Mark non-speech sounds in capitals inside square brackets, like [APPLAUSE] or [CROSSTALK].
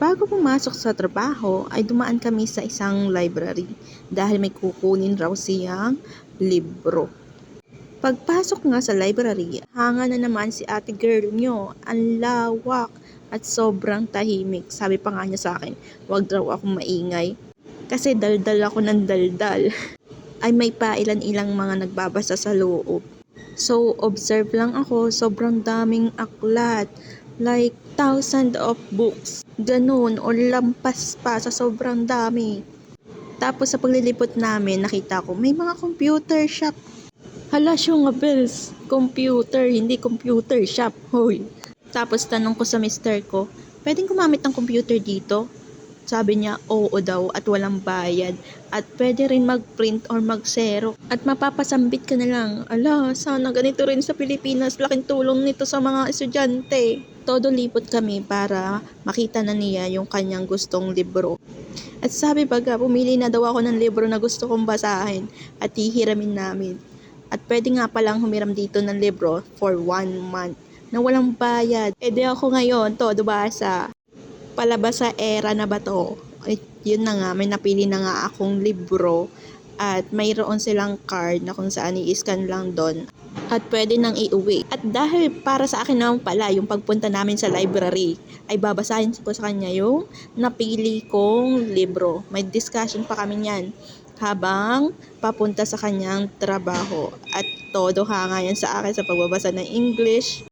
Bago pumasok sa trabaho ay dumaan kami sa isang library dahil may kukunin raw siyang libro. Pagpasok nga sa library, hanga na naman si ate girl nyo. Ang lawak at sobrang tahimik. Sabi pa nga niya sa akin, wag daw akong maingay. Kasi daldal ako ng daldal. [LAUGHS] ay may pailan-ilang mga nagbabasa sa loob. So, observe lang ako, sobrang daming aklat. Like, thousand of books. Ganun, o lampas pa sa sobrang dami. Tapos sa paglilipot namin, nakita ko, may mga computer shop. Hala nga bells, computer, hindi computer shop, hoy. Tapos tanong ko sa mister ko, pwedeng gumamit ng computer dito? Sabi niya, oo daw at walang bayad. At pwede rin mag-print or mag-zero. At mapapasambit ka na lang. Ala, sana ganito rin sa Pilipinas. Laking tulong nito sa mga estudyante. Todo lipot kami para makita na niya yung kanyang gustong libro. At sabi baga, pumili na daw ako ng libro na gusto kong basahin at hihiramin namin. At pwede nga palang humiram dito ng libro for one month na walang bayad. E di ako ngayon, todo basa palabas sa era na ba to? Ay, yun na nga, may napili na nga akong libro at mayroon silang card na kung saan i-scan lang doon at pwede nang iuwi. At dahil para sa akin naman pala yung pagpunta namin sa library, ay babasahin ko sa kanya yung napili kong libro. May discussion pa kami niyan habang papunta sa kanyang trabaho. At todo hanga yan sa akin sa pagbabasa ng English,